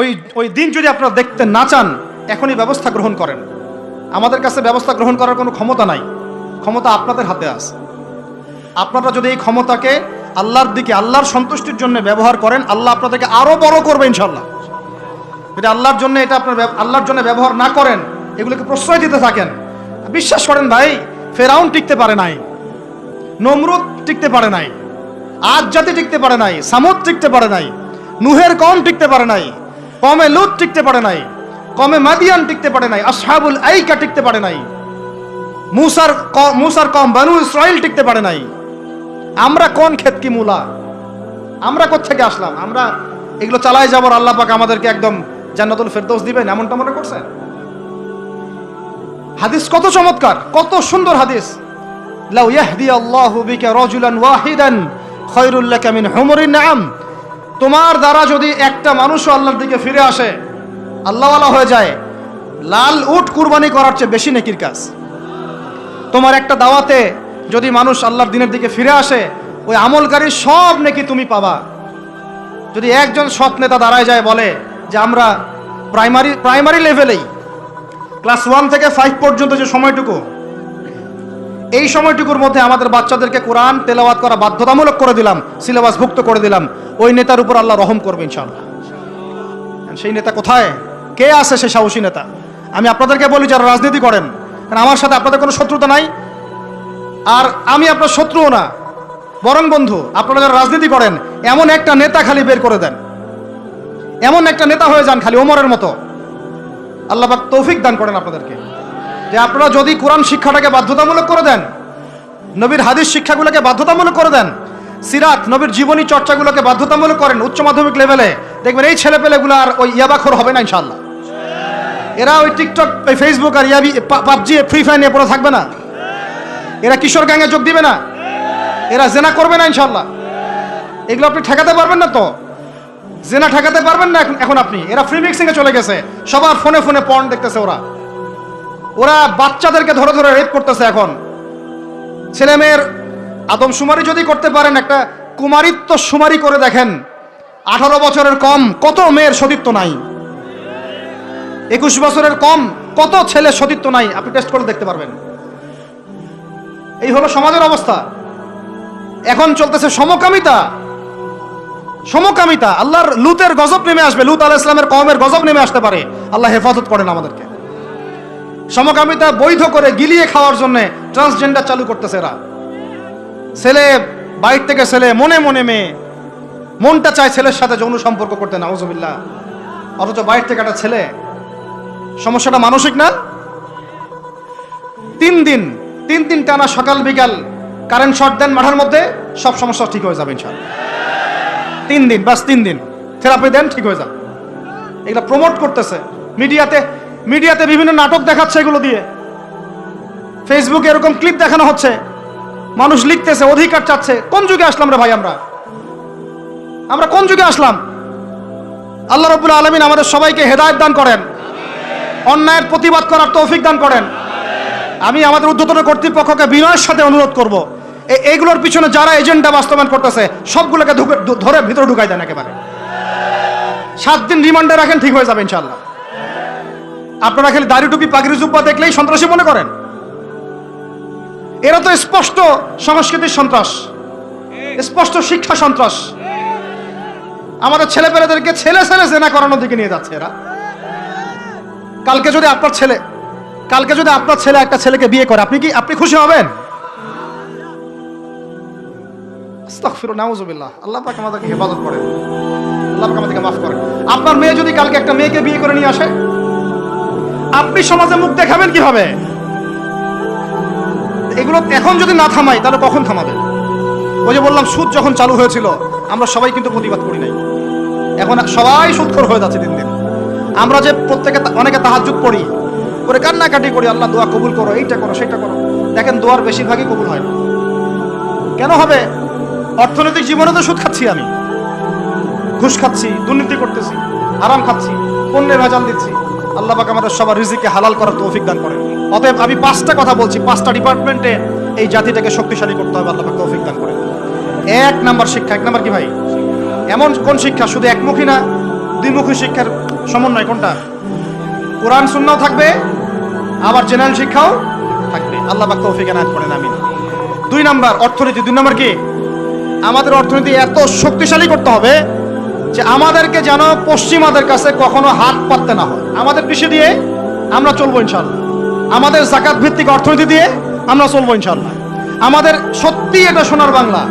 ওই ওই দিন যদি আপনারা দেখতে না চান, এখনই ব্যবস্থা গ্রহণ করেন। আমাদের কাছে ব্যবস্থা গ্রহণ করার কোনো ক্ষমতা নাই। ক্ষমতা আপনাদের হাতে আছে। আপনারা যদি এই ক্ষমতাকে আল্লাহর দিকে, আল্লাহর সন্তুষ্টির জন্য ব্যবহার করেন, আল্লাহ আপনাদেরকে আরও বড় করবে ইনশাল্লাহ যদি আল্লাহর জন্য এটা আপনার আল্লাহর জন্য ব্যবহার না করেন, এগুলোকে প্রশ্রয় দিতে থাকেন, বিশ্বাস করেন ভাই, ফেরাউন টিকতে পারে নাই, নমরুদ টিকতে পারে নাই আজ জাতি টিকতে পারে নাই, সামুদ টিকতে পারে নাই, নুহের কম টিকতে পারে নাই কমে লুত টিকতে পারে নাই, কমে মাদিয়ান টিকতে পারে নাই, আসহাবুল আইকা টিকতে পারে নাই, মুসার মুসার কম বানু ইসরাইল টিকতে পারে নাই। আমরা কোন ক্ষেত কি মূলা? আমরা কোথেকে আসলাম? আমরা এগুলো চালাই যাবর আল্লাহ পাক আমাদেরকে একদম জান্নাতুল ফেরদৌস দিবেন, এমনটা মনে করছেন? হাদিস কত চমৎকার, কত সুন্দর হাদিস। লাউ ইয়াহদি আল্লাহু বিকা রাজুলান ওয়াহিদান, খায়রুল লাকা মিন হুমুরিন নাম তোমার দ্বারা যদি একটা মানুষও আল্লাহর দিকে ফিরে আসে, আল্লাহওয়ালা হয়ে যায়, লাল উট কুরবানি করার চেয়ে বেশি নেকির কাজ। তোমার একটা দাওয়াতে যদি মানুষ আল্লাহর দিনের দিকে ফিরে আসে, ওই আমলকারীর সব নাকি তুমি পাবা। যদি একজন সৎ নেতা দাঁড়ায় যায় বলে যে, আমরা প্রাইমারি প্রাইমারি লেভেলেই ক্লাস ওয়ান থেকে ফাইভ পর্যন্ত যে সময়টুকু এই সময়টুকুর মধ্যে আমাদের বাচ্চাদেরকে কোরআন তেলাওয়াত করা বাধ্যতামূলক করে দিলাম সিলেবাস ভুক্ত করে দিলাম। ওই নেতার উপর আল্লাহ রহম করবে ইনশাআল্লাহ। সেই নেতা কোথায়? কে আছে সে সাহসী নেতা? আমি আপনাদেরকে বলি যারা রাজনীতি করেন, কারণ আমার সাথে আপনাদের কোনো শত্রুতা নাই। আর আমি আপনার শত্রুও না, বরং বন্ধু, আপনারা যারা রাজনীতি করেন, এমন একটা নেতা খালি বের করে দেন। এমন একটা নেতা হয়ে যান খালি ওমরের মতো। আল্লাহ তৌফিক দান করেন আপনাদেরকে। যে আপনারা যদি কোরআন শিক্ষাটাকে বাধ্যতামূলক করে দেন, নবীর হাদিস শিক্ষাগুলোকে বাধ্যতামূলক করে দেন, সিরাত, নবীর জীবনী চর্চাগুলোকে বাধ্যতামূলক করেন উচ্চ মাধ্যমিক লেভেলে দেখবেন এই ছেলেপেলেগুলো আর ওই ইয়াবাখর হবে না ইনশাল্লাহ এরা ওই টিকটক ওই ফেসবুক আর ইয়াবি পাবজি ফ্রি ফায়ার নিয়ে পড়ে থাকবে না। এরা কিশোর গ্যাংয়ে যোগ দিবে না। এরা জেনা করবে না ইনশাল্লাহ এগুলো আপনি ঠেকাতে পারবেন না তো? জেনা ঠেকাতে পারবেন না এখন আপনি। এরা ফ্রি মিক্সিংয়ে চলে গেছে। সবার ফোনে ফোনে পর্ন দেখতেছে ওরা। ওরা বাচ্চাদেরকে ধরে ধরে রেপ করতেছে এখন। ছেলে মেয়ের আদমশুমারি যদি করতে পারেন, একটা কুমারিত্ব সুমারি করে দেখেন, আঠারো বছরের কম কত মেয়ের সতীত্ব নাই। একুশ বছরের কম কত ছেলে সতীত্ব নাই, আপনি টেস্ট করে দেখতে পারবেন। এই হলো সমাজের অবস্থা। এখন চলতেছে সমকামিতা। সমকামিতা, আল্লাহর লুতের গজব নেমে আসবে, লুত আলাহ ইসলামের কমের গজব নেমে আসতে পারে। আল্লাহ হেফাজত করেন আমাদেরকে। সমকামিতা বৈধ করে গিলিয়ে খাওয়ার জন্য ট্রান্সজেন্ডার চালু করতেছে এরা। ছেলে বাইর থেকে ছেলে, মনে মনে মেয়ে। মনটা চায় ছেলের সাথে যৌন সম্পর্ক করতে, নাউজুবিল্লাহ। অথচ বাইর থেকে একটা ছেলে, সমস্যাটা মানসিক না? তিন দিন তিন দিন টানা সকাল বিকাল কারেন্ট শর্ট দেন মাঠের মধ্যে, সব সমস্যা ঠিক হয়ে যাবে ইনশাল্লাহ তিন দিন বাস তিন দিন। থেরাপি দেন, ঠিক হয়ে যাবে। এগুলো প্রমোট করতেছে। মিডিয়াতে মিডিয়াতে বিভিন্ন নাটক দেখাচ্ছে এগুলো দিয়ে। ফেসবুকে এরকম ক্লিপ দেখানো হচ্ছে। মানুষ লিখতেছে, অধিকার চাচ্ছে। কোন যুগে আসলাম রে ভাই আমরা? আমরা কোন যুগে আসলাম? আল্লাহ রবুল আলমিন আমাদের সবাইকে হেদায়ত দান করেন। অন্যায়ের প্রতিবাদ করার তৌফিক দান করেন। আমি আমাদের উদ্যোতন কর্তৃপক্ষকে বিনয়ের সাথে অনুরোধ করব। এইগুলোর পিছনে যারা এজেন্ডা বাস্তবায়ন করতেছে, সবগুলোকে ধরে ভিতরে ঢুকাই দেন একেবারে। সাত দিন রিমান্ডে রাখেন, ঠিক হয়ে যাবে ইনশাল্লাহ আপনারা খালি দাড়ি টুপি, পাগড়ি জুব্বা দেখলেই সন্ত্রাসী মনে করেন? এরা তো স্পষ্ট সংস্কৃতির সন্ত্রাস, স্পষ্ট শিক্ষা সন্ত্রাস। আমাদের ছেলে পেলেদেরকে ছেলে ছেলে জেনা করানোর দিকে নিয়ে যাচ্ছে এরা। কালকে যদি আপনার ছেলে, কালকে যদি আপনার ছেলে একটা ছেলেকে বিয়ে করে, আপনি কি, আপনি খুশি হবেন? আল্লাহ আমাদেরকে হেফাজত আল্লাহ আমাদেরকে মাফ করেন। আপনার মেয়ে যদি কালকে একটা মেয়েকে বিয়ে করে নিয়ে আসে আপনি সমাজে মুখ দেখাবেন কীভাবে? এগুলো এখন যদি না থামাই, তাহলে কখন থামাবে ওই যে বললাম, সুদ যখন চালু হয়েছিল, আমরা সবাই কিন্তু প্রতিবাদ করি নাই। এখন সবাই সুদখোর হয়ে যাচ্ছে দিন দিন। আমরা যে প্রত্যেকে অনেকে তাহাজুদ পড়ি করে কান্নাকাটি করি, আল্লাহ দোয়া কবুল করো, এইটা করো, সেটা করো। দেখেন, দোয়ার বেশিরভাগই কবুল হয় না। কেন হবে? অর্থনৈতিক জীবনে তো সুদ খাচ্ছি আমি। ঘুষ খাচ্ছি, দুর্নীতি করতেছি আরাম খাচ্ছি, পণ্যের ভেজাল দিচ্ছি। আল্লাহ পাক আমাদের সবার রিজিকে হালাল করার তৌফিক দান করেন। অতএব আমি পাঁচটা কথা বলছি, পাঁচটা ডিপার্টমেন্টে এই জাতিটাকে শক্তিশালী করতে হবে, আল্লাহ পাক তৌফিক দান করেন। এক নাম্বার শিক্ষা, এক নাম্বার কি ভাই? এমন কোন শিক্ষা? শুধু একমুখী না দ্বিমুখী শিক্ষার সমন্বয় কোনটা? কোরআন সুন্নাও থাকবে, আবার জেনারেল শিক্ষাও থাকবে। আল্লাহ পাক তৌফিক এনায়েত করেন, আমিন। দুই নাম্বার অর্থনীতি, দুই নাম্বার কি? আমাদের অর্থনীতি এত শক্তিশালী করতে হবে যে আমাদেরকে যেন পশ্চিমাদের কাছে কখনো হাত পাততে না হয়। আমাদের কৃষি দিয়ে আমরা চলবো ইনশাল্লাহ। আমাদের জাকাত ভিত্তিক অর্থনীতি দিয়ে আমরা চলবো ইনশাল্লাহ। আমাদের সত্যি এটা সোনার বাংলা।